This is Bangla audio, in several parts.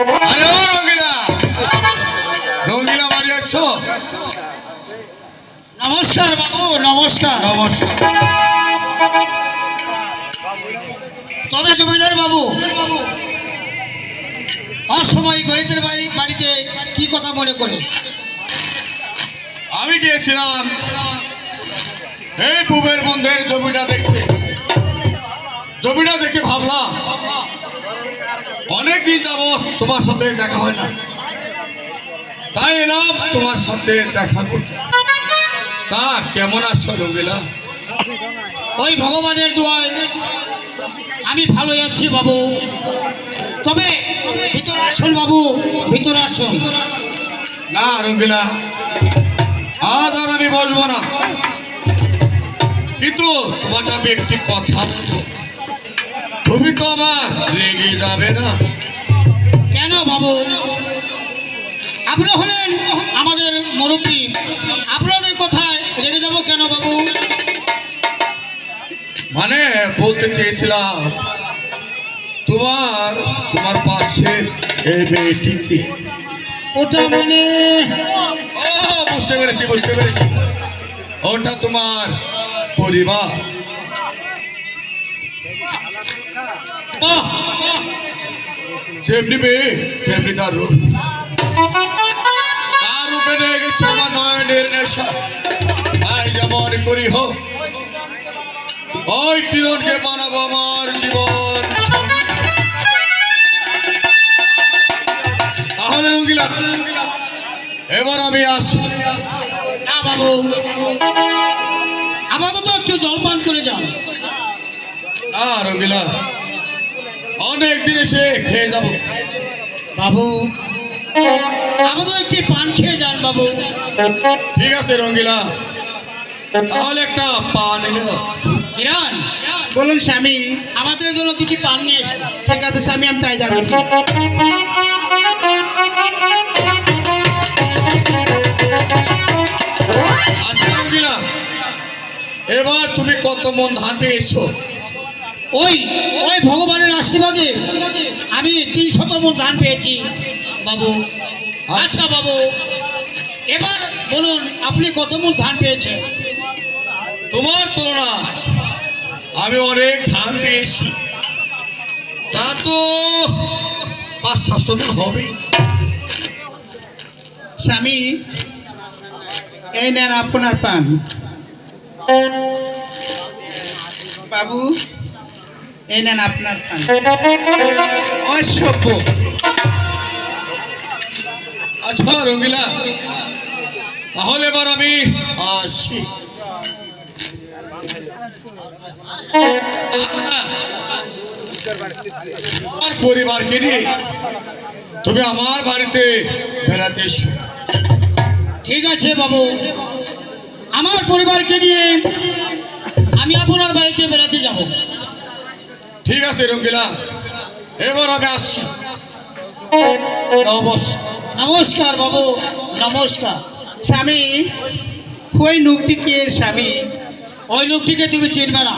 হ্যালো রঙ্গিলা। রঙ্গিলা বাড়ি আছো? নমস্কার বাবু নমস্কার। নমস্কার। তবে জমিদার বাবু অসময় গণিতের বাড়ি বাড়িতে কি কথা মনে করে? আমি গিয়েছিলাম এই পূবের বন্ধের জমিটা দেখতে। জমিটা দেখে ভাবলাম ভাবলাম অনেক দিন যাবৎ তোমার সাথে দেখা হয় না। তাই এলাম তোমার সাথে দেখা করতে। তা কেমন আছো রঙিলা ওই ভগবানের দোয়ায় আমি ভালো আছি বাবু। তবে ভিতরে আসুন বাবু ভিতরে আসুন। না রঙ্গিলা আজ আর আমি বলব না। কিন্তু তোমাকে আমি একটি কথা বলব। তুমি তো আমার রেগে যাবে না। কেন বাবু? আপনি হলেন আমাদের মুরব্বী। আপনাদের কথায় রেগে যাব কেন বাবু? মানে বলতে চেয়েছিলাম তোমার তোমার পাশে এই মেয়েটিকে। ওটা মানে? ও বুঝতে পেরেছি বুঝতে পেরেছি। ওটা তোমার পরিবার। যেমনি মেয়ে, তেমনি তার রূপ তার রূপে রয়ে গেছে আমার নয়নের নেশা। তাই যেমন করি হোক, ওই কিরণকে বানাবো আমার জীবন। তাহলে রঙ্গিলা, এবার আমি আসি। না বাবু, আপাতত একটু জলপান করে যান। না রঙ্গিলা। অনেক দিন এসে খেয়ে যাব। বাবু আপাতত একটি পান খেয়ে যান বাবু। ঠিক আছে রঙ্গিলা। তাহলে একটা পান এনে দাও। কিরণ বলুন স্বামী। আমাদের জন্য দুটি পান নিয়ে এসো। ঠিক আছে স্বামী আমি তাই যাচ্ছি। আচ্ছা রঙ্গিলা এবার তুমি কত মন ধান পেয়েছ ওই ওই ভগবানের আশীর্বাদে আমি তিন শতম ধান পেয়েছি। বাবু আচ্ছা বাবু এবার বলুন আপনি কত মন ধান পেয়েছেন? তোমার তুলনা আমি অনেক ধান পেয়েছি। তা তো পাঁচ সাতশো মন হবে স্বামী এই নেন আপনার পান। বাবু এই নেন আপনার পান অসভ্য। আচ্ছা রঙ্গিলা, তাহলে এবার আমি আসি। আমার পরিবারকে নিয়ে তুমি আমার বাড়িতে বেড়াতে ঠিক আছে, বাবু। আমার পরিবারকে নিয়ে আমি আপনার বাড়িতে বেড়াতে যাব। ঠিক আছে, রঙ্গিলা। এবার আমি আসছি। নমস্কার বাবু, নমস্কার। স্বামী, ওই লোকটিকে, স্বামী, ওই লোকটিকে তুমি চিনবে না।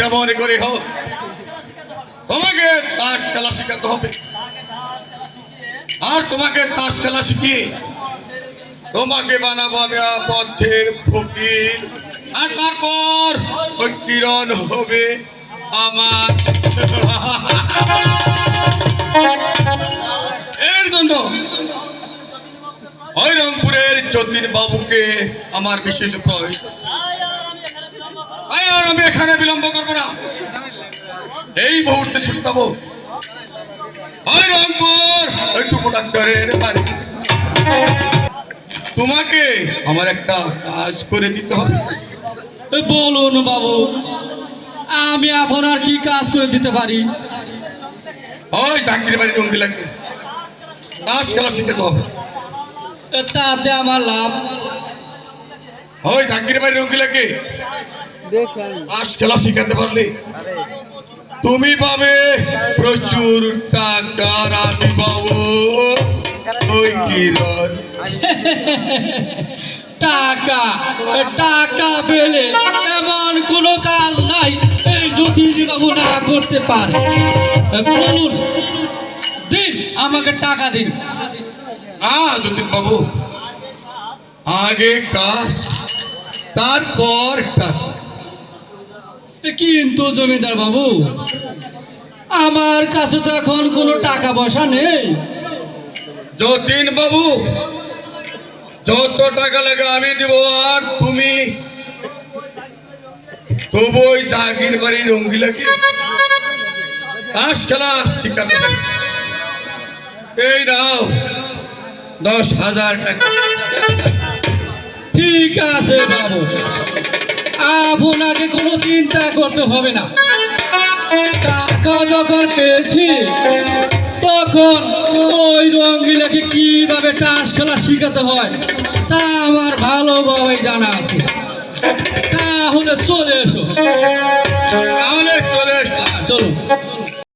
যেমন করে হোক। তোমাকে তাস খেলা শেখাতে হবে। আর তোমাকে তাস খেলা শিখিয়ে তোমাকে বানাবো আমি পথের ফকির। আর তারপর কিরণ হবে আমার। এর জন্য ওই রংপুরের যতীন বাবুকে আমার বিশেষ প্রয়োজন। আর আমি এখানে বিলম্ব করব না। এই মুহূর্তে ছুটে ওই রংপুর ওই টুকু ডাক্তারের বাড়ি। তোমাকে আমার একটা কাজ করে দিতে হবে। বলুন বাবু আমি আপনার কি কাজ করে দিতে পারি? ওই চাকরি বাড়ি রঙ্গি লাগবে। তাস খেলা শিখে হবে এ তাতে আমার লাভ। ওই চাকরি বাড়ি রঙ্গি লাগে তাস খেলা শিখাতে পারলে? তুমি পাবে প্রচুর টাকা আমি পাবো ওই কিরণ টাকা টাকা পেলে এমন কোনো কাজ নাই এই জ্যোতিষী বাবু না করতে পারে। বলুন দিন আমাকে টাকা দিন। যতীন বাবু আগে কাজ তারপর টাকা। কিন্তু জমিদার বাবু? আমার কাছে তো এখন কোনো টাকা পয়সা নেই। যতীন বাবু যত টাকা লাগে আমি দিব আর তুমি? তবু ওই জাগির বাড়ি রঙ্গিলাকে তাস খেলা শিখাতে। এই নাও দশ হাজার টাকা। ঠিক আছে বাবু। আপনাকে কোনো চিন্তা করতে হবে না। টাকা যখন পেয়েছি তখন ওই রঙ্গিলাকে কীভাবে টাস খেলা শিখাতে হয় তা আমার ভালোভাবে জানা আছে। তাহলে চলে এসো। তাহলে চলে এসো। চলো।